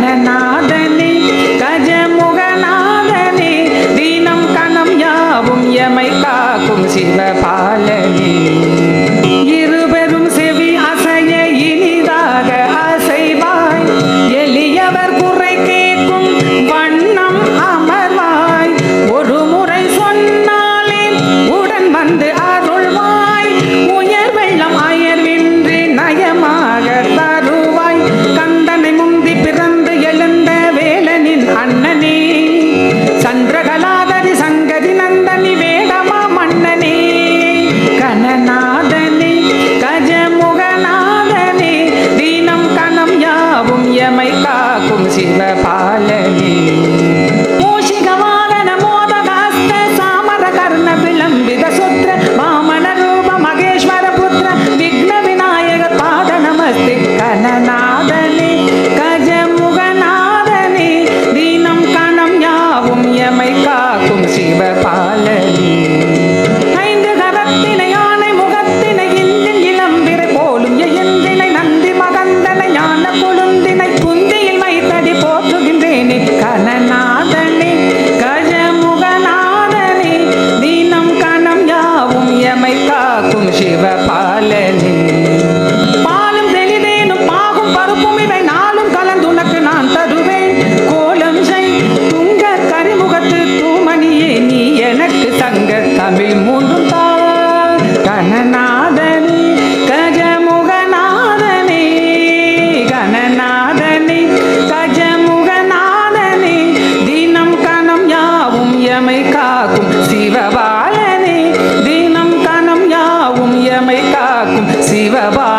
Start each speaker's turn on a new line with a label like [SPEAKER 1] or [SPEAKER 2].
[SPEAKER 1] ஞானநாதனே கஜமுகநாதனே தீனம் கணம் யாவும் எமை காக்கும் சிவபாலனே. ไม่กล้าคุมสิแม่ பூமியும் இவை நாளும் கலந்துனக்கு நான் தருவேன். கோலம் செய் துங்க கரிமுகத்து தூமணியே நீ எனக்கு தங்க தமிழ் மூன்றும் தா கனநாதனி கஜமுகநாதனி கனநாதனி கஜமுகநாதனி தினம் கணம் யாவும் எமை காக்கும் சிவபாலனே. தினம் கணம் யாவும் எமை காக்கும் சிவபா